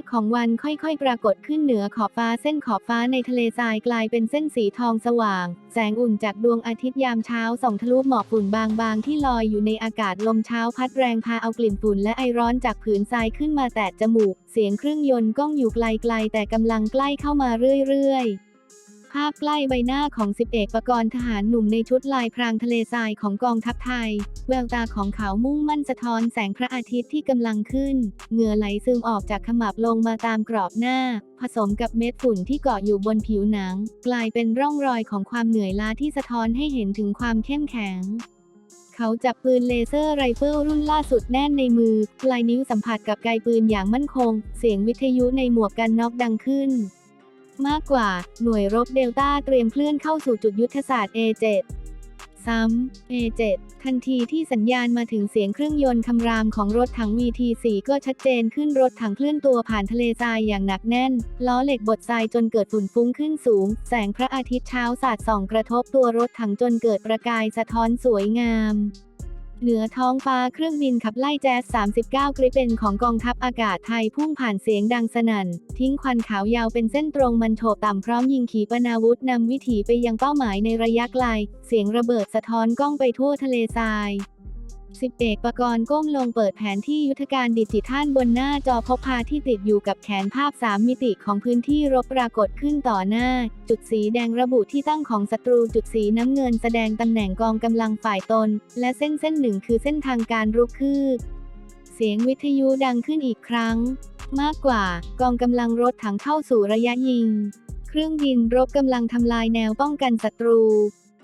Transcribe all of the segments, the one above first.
กของวันค่อยๆ ปรากฏขึ้นเหนือขอบฟ้าเส้นขอบฟ้าในทะเลทรายกลายเป็นเส้นสีทองสว่าง แสงอุ่นจากดวงอาทิตย์ยามเช้าส่องทะลุหมอกฝุ่นบางๆ ที่ลอยอยู่ในอากาศลมเช้าพัดแรงพาเอากลิ่นฝุ่นและไอร้อนจากผืนทรายขึ้นมาแตะจมูก เสียงเครื่องยนต์ก้องอยู่ไกลๆ แต่กำลังใกล้เข้ามาเรื่อยๆ ภาพใกล้ใบหน้าของสิบเอกประกรณ์ทหารหนุ่มในชุดลายพรางทะเลทรายของกองทัพไทย แววตาของเขามุ่งมั่นสะท้อนแสงพระอาทิตย์ที่กำลังขึ้น เหงื่อไหลซึมออกจากขมับลงมาตามกรอบหน้า ผสมกับเม็ดฝุ่นที่เกาะอยู่บนผิวหนัง กลายเป็นร่องรอยของความเหนื่อยล้าที่สะท้อนให้เห็นถึงความเข้มแข็งเขาจับปืนเลเซอร์ไรเฟิลรุ่นล่าสุดแน่นในมือ ปลายนิ้วสัมผัสกับไกปืนอย่างมั่นคง เสียงวิทยุในหมวกกันน็อกดังขึ้น มากกว่า หน่วยรบเดลต้าเตรียมเคลื่อนเข้าสู่จุดยุทธศาสตร์ A7 ซ้ำ A7 ทันทีที่สัญญาณมาถึงเสียงเครื่องยนต์คำรามของรถถัง VT4 ก็ชัดเจนขึ้นรถถังเคลื่อนตัวผ่านทะเลทรายอย่างหนักแน่น ล้อเหล็กบดทรายจนเกิดฝุ่นฟุ้งขึ้นสูง แสงพระอาทิตย์เช้าสาดส่องกระทบตัวรถถังจนเกิดประกายสะท้อนสวยงาม เหนือท้องฟ้าเครื่องบินขับไล่แจ๊ส39 กริเป็นของกองทัพอากาศไทยพุ่งผ่านเสียงดังสนั่น ทิ้งควันขาวยาวเป็นเส้นตรงมันโถบต่ำพร้อมยิงขีปนาวุธนำวิถีไปยังเป้าหมายในระยะไกล เสียงระเบิดสะท้อนกล้องไปทั่วทะเลทราย สิบเอกประกรณ์ก้มลงเปิดแผนที่ยุทธการดิจิทัลบนหน้าจอพบพาที่ติดอยู่กับแขนภาพ 3 มิติของพื้นที่รบปรากฏขึ้นต่อหน้า จุดสีแดงระบุที่ตั้งของศัตรูจุดสีน้ำเงินแสดงตำแหน่งกองกำลังฝ่ายตน และเส้นเส้นหนึ่งคือเส้นทางการรุกคืบเสียงวิทยุดังขึ้นอีกครั้ง มากกว่ากองกำลังรถถังเข้าสู่ระยะยิง เครื่องบินรบกำลังทำลายแนวป้องกันศัตรู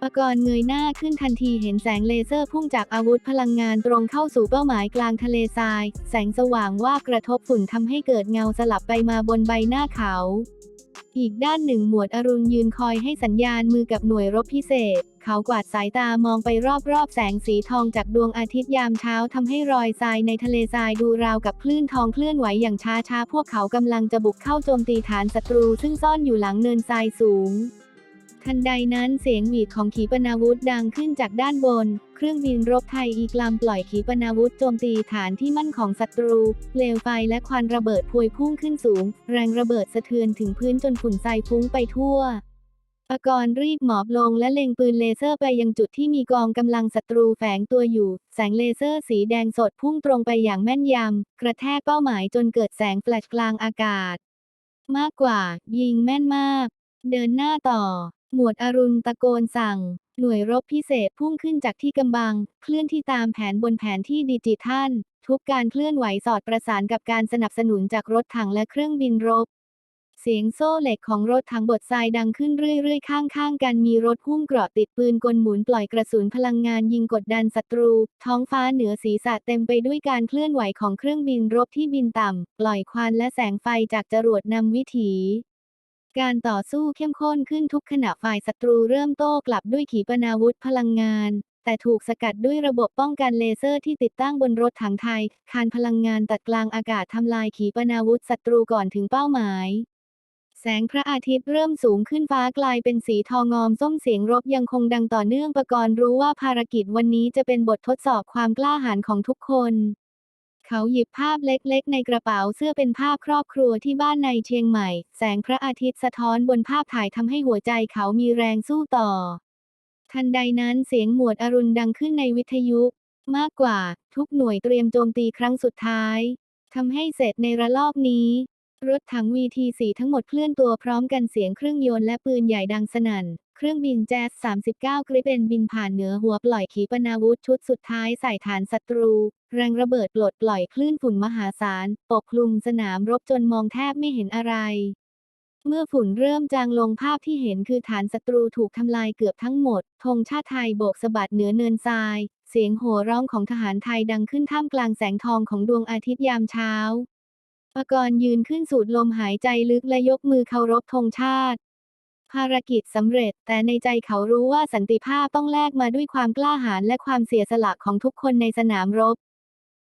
ปกรณ์เงยหน้าขึ้นทันทีเห็นแสงเลเซอร์พุ่งจากอาวุธพลังงานตรงเข้าสู่เป้าหมายกลางทะเลทราย แสงสว่างว่ากระทบฝุ่นทำให้เกิดเงาสลับไปมาบนใบหน้าเขา อีกด้านหนึ่งหมวดอรุณยืนคอยให้สัญญาณมือกับหน่วยรบพิเศษ เขากวาดสายตามองไปรอบๆ แสงสีทองจากดวงอาทิตย์ยามเช้าทำให้รอยทรายในทะเลทรายดูราวกับคลื่นทองเคลื่อนไหวอย่างช้าๆพวกเขากำลังจะบุกเข้าโจมตีฐานศัตรูซึ่งซ่อนอยู่หลังเนินทรายสูง ทันใดนั้นเสียงหวีดของขีปนาวุธดังขึ้นจากด้านบน เครื่องบินรบไทยอีกลำปล่อยขีปนาวุธโจมตีฐานที่มั่นของศัตรู เปลวไฟและควันระเบิดพวยพุ่งขึ้นสูง แรงระเบิดสะเทือนถึงพื้นจนฝุ่นทรายฟุ้งไปทั่วปกรณ์รีบหมอบลงและเล็งปืนเลเซอร์ไปยังจุดที่มีกองกำลังศัตรูแฝงตัวอยู่ แสงเลเซอร์สีแดงสดพุ่งตรงไปอย่างแม่นยำ กระแทกเป้าหมายจนเกิดแสงแฟลชกลางอากาศ มากกว่า ยิงแม่นมาก เดินหน้าต่อ หมวดอรุณตะโกนสั่ง หน่วยรบพิเศษพุ่งขึ้นจากที่กำบัง เคลื่อนที่ตามแผนบนแผนที่ดิจิทัล ทุกการเคลื่อนไหวสอดประสานกับการสนับสนุนจากรถถังและเครื่องบินรบ เสียงโซ่เหล็กของรถถังบดทรายดังขึ้นเรื่อยๆ ข้างๆกันมีรถหุ้มเกราะติดปืนกลหมุนปล่อยกระสุนพลังงานยิงกดดันศัตรู ท้องฟ้าเหนือศีรษะเต็มไปด้วยการเคลื่อนไหวของเครื่องบินรบที่บินต่ำปล่อยควันและแสงไฟจากจรวดนำวิถี การต่อสู้เข้มข้นขึ้นทุกขณะฝ่ายศัตรูเริ่มโต้กลับด้วยขีปนาวุธพลังงาน แต่ถูกสกัดด้วยระบบป้องกันเลเซอร์ที่ติดตั้งบนรถถังไทย คานพลังงานตัดกลางอากาศทำลายขีปนาวุธศัตรูก่อนถึงเป้าหมายแสงพระอาทิตย์เริ่มสูงขึ้นฟ้ากลายเป็นสีทองอมส้มเสียงรบยังคงดังต่อเนื่องประกรณ์รู้ว่าภารกิจวันนี้จะเป็นบททดสอบความกล้าหาญของทุกคน เขาหยิบภาพเล็กๆ ในกระเป๋าเสื้อเป็นภาพครอบครัวที่บ้านในเชียงใหม่ แสงพระอาทิตย์สะท้อนบนภาพถ่ายทำให้หัวใจเขามีแรงสู้ต่อ ทันใดนั้นเสียงหมวดอรุณดังขึ้นในวิทยุ มากกว่า ทุกหน่วยเตรียมโจมตีครั้งสุดท้ายทำให้เสร็จในระลอกนี้ รถถัง VT4 ทั้งหมดเคลื่อนตัวพร้อมกันเสียงเครื่องยนต์และปืนใหญ่ดังสนั่น เครื่องบินแจ๊ส39 กริปเอนบินผ่านเหนือหัวปล่อยขีปนาวุธชุดสุดท้ายใส่ฐานศัตรู แรงระเบิดปลดปล่อยคลื่นฝุ่นมหาศาล ปกคลุมสนามรบจนมองแทบไม่เห็นอะไร เมื่อฝุ่นเริ่มจางลงภาพที่เห็นคือฐานศัตรูถูกทำลายเกือบทั้งหมด ธงชาติไทยโบกสะบัดเหนือเนินทราย เสียงโห่ร้องของทหารไทยดังขึ้นท่ามกลางแสงทองของดวงอาทิตย์ยามเช้า ปกรณ์ยืนขึ้นสูดลมหายใจลึกและยกมือเคารพธงชาติ ภารกิจสำเร็จ แต่ในใจเขารู้ว่าสันติภาพต้องแลกมาด้วยความกล้าหาญและความเสียสละของทุกคนในสนามรบ